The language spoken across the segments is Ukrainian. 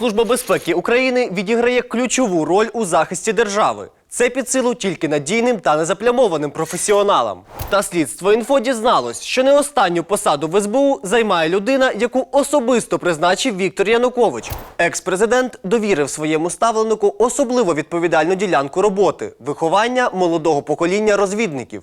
Служба безпеки України відіграє ключову роль у захисті держави. Це під силу тільки надійним та незаплямованим професіоналам. Та слідство інфо дізналось, що не останню посаду в СБУ займає людина, яку особисто призначив Віктор Янукович. Екс-президент довірив своєму ставленику особливо відповідальну ділянку роботи виховання молодого покоління розвідників.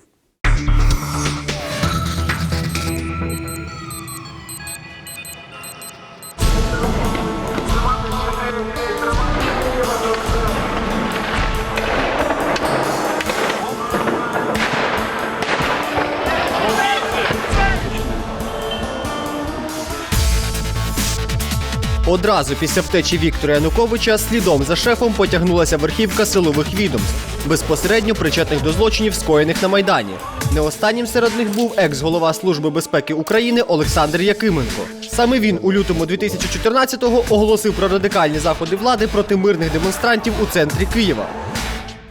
Одразу після втечі Віктора Януковича слідом за шефом потягнулася верхівка силових відомств, безпосередньо причетних до злочинів, скоєних на Майдані. Не останнім серед них був екс-голова Служби безпеки України Олександр Якименко. Саме він у лютому 2014-го оголосив про радикальні заходи влади проти мирних демонстрантів у центрі Києва.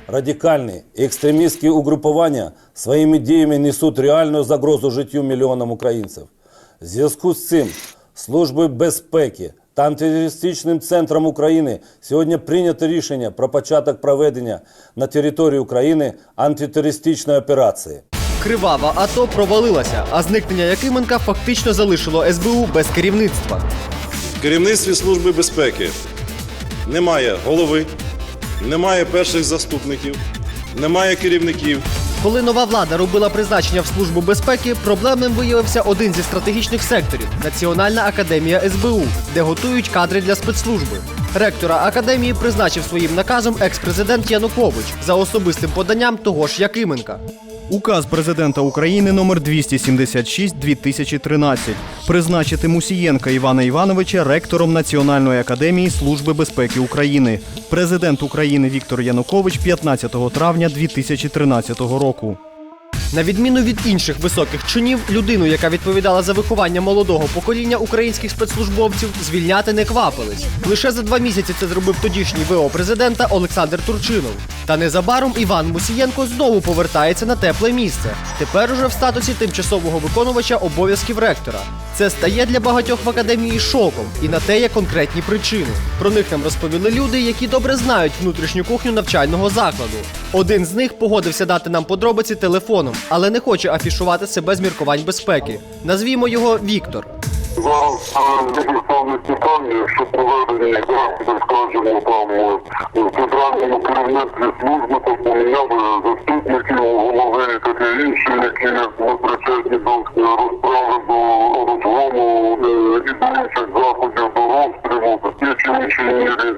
Радикальні екстремістські угрупування своїми діями несуть реальну загрозу життю мільйонам українців. В зв'язку з цим Службою безпеки та антитерористичним центром України сьогодні прийнято рішення про початок проведення на території України антитерористичної операції. Кривава АТО провалилася, а зникнення Якименка фактично залишило СБУ без керівництва. В керівництві Служби безпеки немає голови, немає перших заступників, немає керівників. Коли нова влада робила призначення в службу безпеки, проблемним виявився один зі стратегічних секторів Національна академія СБУ, де готують кадри для спецслужби. Ректора академії призначив своїм наказом екс-президент Янукович за особистим поданням того ж Якименка. Указ президента України номер 276 2013 призначити Мусієнка Івана Івановича ректором Національної академії Служби безпеки України. Президент України Віктор Янукович 15 травня 2013 року. На відміну від інших високих чинів, людину, яка відповідала за виховання молодого покоління українських спецслужбовців, звільняти не квапились. Лише за два місяці це зробив тодішній ВО президента Олександр Турчинов. Та незабаром Іван Мусієнко знову повертається на тепле місце. Тепер уже в статусі тимчасового виконувача обов'язків ректора. Це стає для багатьох в академії шоком, і на те є конкретні причини. Про них нам розповіли люди, які добре знають внутрішню кухню навчального закладу. Один з них погодився дати нам подробиці телефоном, але не хоче афішувати себе з міркувань безпеки. Назвімо його Віктор. Зараз е, заходів, скажімо, там е, в центральному керівництві служби там поміняли заступників голови і таке які не до розправи до розгону е, і інших заходів до розстрілу, чи іншій.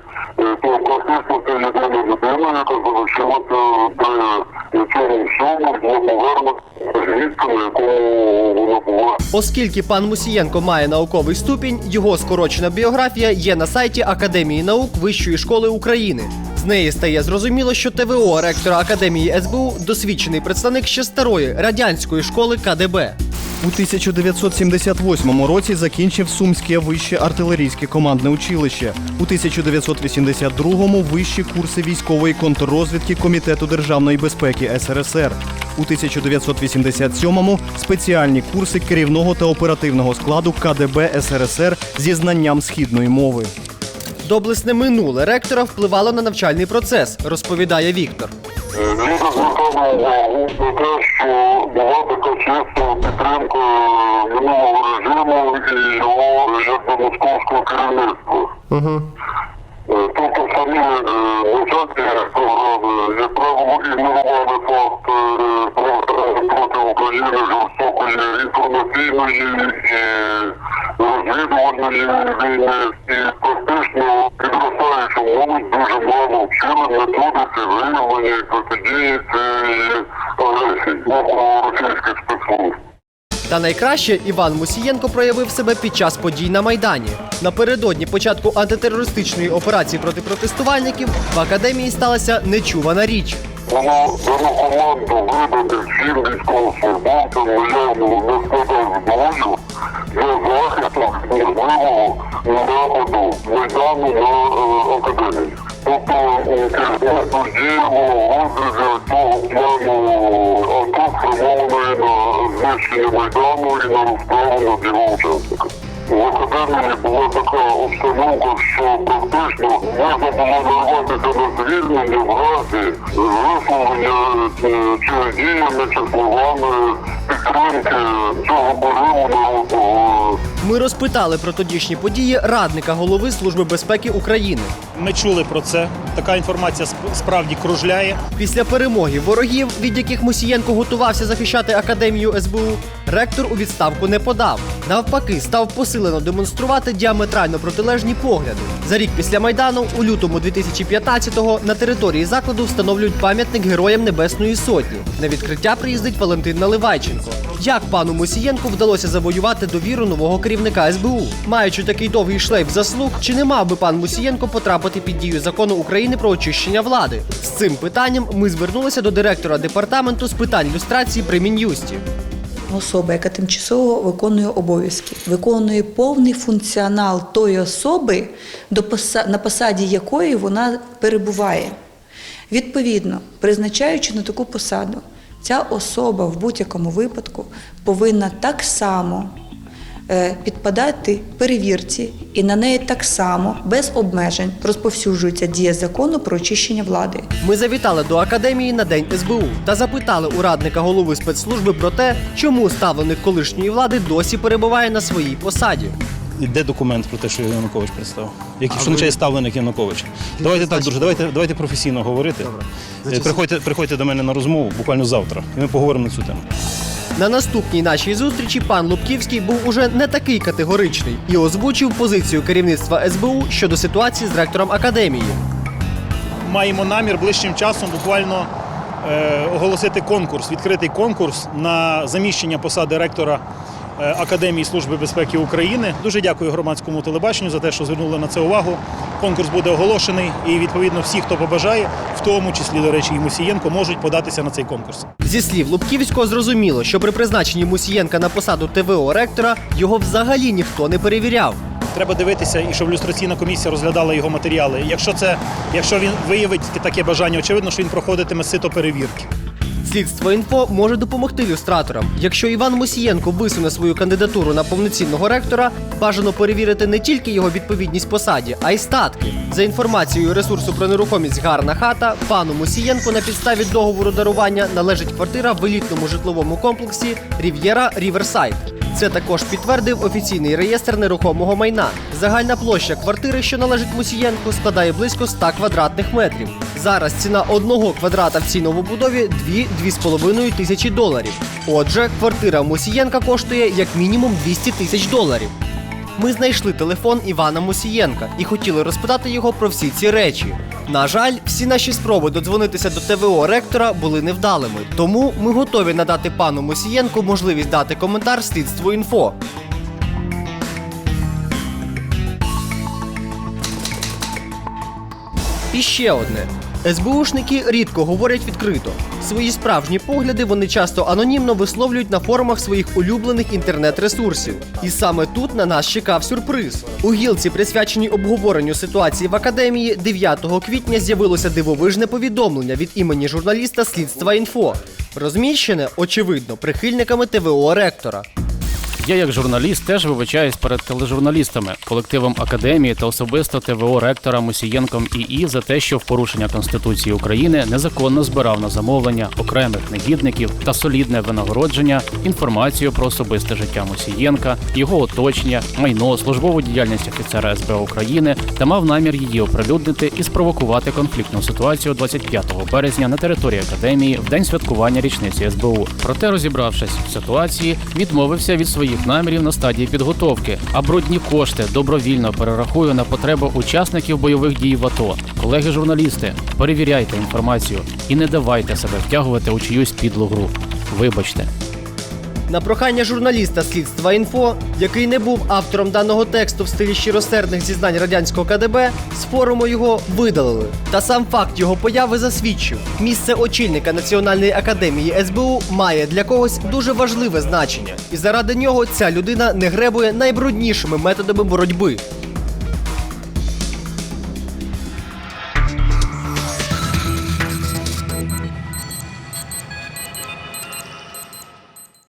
То практично це яка залишилася при цьому всьому, була повернута з на якому вона була. Оскільки пан Мусієнко має науковий ступінь, його скорочена біографія є на сайті Академії наук Вищої школи України. З неї стає зрозуміло, що ТВО ректора Академії СБУ досвідчений представник ще старої радянської школи КДБ. У 1978 році закінчив Сумське вище артилерійське командне училище. У 1982-му вищі курси військової контррозвідки Комітету державної безпеки СРСР. У 1987-му спеціальні курси керівного та оперативного складу КДБ СРСР зі знанням східної мови. Доблесне минуле ректора впливало на навчальний процес, розповідає Віктор. Люди звертали увагу на те, що була така чесна підтримка минулого режиму і його якби московського керівництва. Е, Тобто самі е, навчальні програми, як правило, ігнорували факт е, проти України жорстокої інформаційної і розвідувальної війни. І практично підростаюча молодь дуже мало вчили методики виявлення і протидії цієї агресії з боку російських спецслужб. Та найкраще Іван Мусієнко проявив себе під час подій на Майдані. Напередодні початку антитерористичної операції проти протестувальників в академії сталася нечувана річ. Воно дано команду видати всім військовослужбовцям наявного не складав зброю для захисту можливого нападу Майдану на е, академію. Тобто діяло в розрізі того плану АТО спрямованої на знищення Майдану і на розправу над його учасниками. в академії була така обстановка, що практично можна було нарватися на звільнення в разі висловлення чи діями, чи словами Ми розпитали про тодішні події радника голови Служби безпеки України. Ми чули про це. Така інформація справді кружляє. Після перемоги ворогів, від яких Мусієнко готувався захищати академію СБУ, ректор у відставку не подав. Навпаки, став посилено демонструвати діаметрально протилежні погляди. За рік після майдану, у лютому 2015-го, на території закладу встановлюють пам'ятник героям Небесної Сотні. На відкриття приїздить Валентин Наливайченко. Як пану Мусієнку вдалося завоювати довіру нового керівника СБУ? Маючи такий довгий шлейф заслуг, чи не мав би пан Мусієнко потрапити під дію закону України про очищення влади? З цим питанням ми звернулися до директора департаменту з питань люстрації при Мін'юсті. Особа, яка тимчасово виконує обов'язки, виконує повний функціонал тої особи, на посаді якої вона перебуває. Відповідно, призначаючи на таку посаду, ця особа в будь-якому випадку повинна так само е, підпадати перевірці, і на неї так само без обмежень розповсюджується дія закону про очищення влади. Ми завітали до академії на день СБУ та запитали у радника голови спецслужби про те, чому ставленик колишньої влади досі перебуває на своїй посаді. Де документ про те, що Янукович представив? Який що означає ставленик Януковича? Давайте так, друже, давайте, давайте професійно говорити. Е, Приходьте, приходьте до мене на розмову буквально завтра, і ми поговоримо на цю тему. На наступній нашій зустрічі пан Лубківський був уже не такий категоричний і озвучив позицію керівництва СБУ щодо ситуації з ректором академії. Маємо намір ближчим часом буквально е, оголосити конкурс, відкритий конкурс на заміщення посади ректора Академії Служби безпеки України. Дуже дякую громадському телебаченню за те, що звернули на це увагу. Конкурс буде оголошений, і відповідно всі, хто побажає, в тому числі, до речі, і Мусієнко, можуть податися на цей конкурс. Зі слів Лубківського зрозуміло, що при призначенні Мусієнка на посаду ТВО ректора його взагалі ніхто не перевіряв. Треба дивитися, і щоб люстраційна комісія розглядала його матеріали. Якщо це, якщо він виявить таке бажання, очевидно, що він проходитиме сито перевірки. Слідство інфо може допомогти люстраторам. Якщо Іван Мусієнко висуне свою кандидатуру на повноцінного ректора, бажано перевірити не тільки його відповідність посаді, а й статки. За інформацією ресурсу про нерухомість Гарна хата, пану Мусієнку на підставі договору дарування належить квартира в елітному житловому комплексі Рів'єра Ріверсайд. Це також підтвердив офіційний реєстр нерухомого майна. Загальна площа квартири, що належить Мусієнку, складає близько 100 квадратних метрів. Зараз ціна одного квадрата в цій новобудові 2-2,5 тисячі доларів. Отже, квартира Мусієнка коштує як мінімум 200 тисяч доларів. Ми знайшли телефон Івана Мусієнка і хотіли розпитати його про всі ці речі. На жаль, всі наші спроби додзвонитися до ТВО ректора були невдалими, тому ми готові надати пану Мосієнку можливість дати коментар слідству інфо. І ще одне. СБУшники рідко говорять відкрито. Свої справжні погляди вони часто анонімно висловлюють на форумах своїх улюблених інтернет-ресурсів. І саме тут на нас чекав сюрприз. У гілці, присвяченій обговоренню ситуації в академії, 9 квітня з'явилося дивовижне повідомлення від імені журналіста Слідства інфо. Розміщене, очевидно, прихильниками ТВО ректора. Я, як журналіст, теж вибачаюсь перед тележурналістами, колективом академії та особисто ТВО ректора Мусієнком ІІ за те, що в порушення Конституції України незаконно збирав на замовлення окремих негідників та солідне винагородження інформацію про особисте життя Мусієнка, його оточення, майно, службову діяльність офіцера СБ України та мав намір її оприлюднити і спровокувати конфліктну ситуацію 25 березня на території академії в день святкування річниці СБУ. Проте, розібравшись в ситуації, відмовився від своїх намірів на стадії підготовки, а брудні кошти добровільно перерахую на потреби учасників бойових дій в АТО. Колеги журналісти, перевіряйте інформацію і не давайте себе втягувати у чиюсь підлу гру. Вибачте. На прохання журналіста слідства інфо, який не був автором даного тексту в стилі щиросердних зізнань радянського КДБ, з форуму його видалили. Та сам факт його появи засвідчив: місце очільника Національної академії СБУ має для когось дуже важливе значення, і заради нього ця людина не гребує найбруднішими методами боротьби.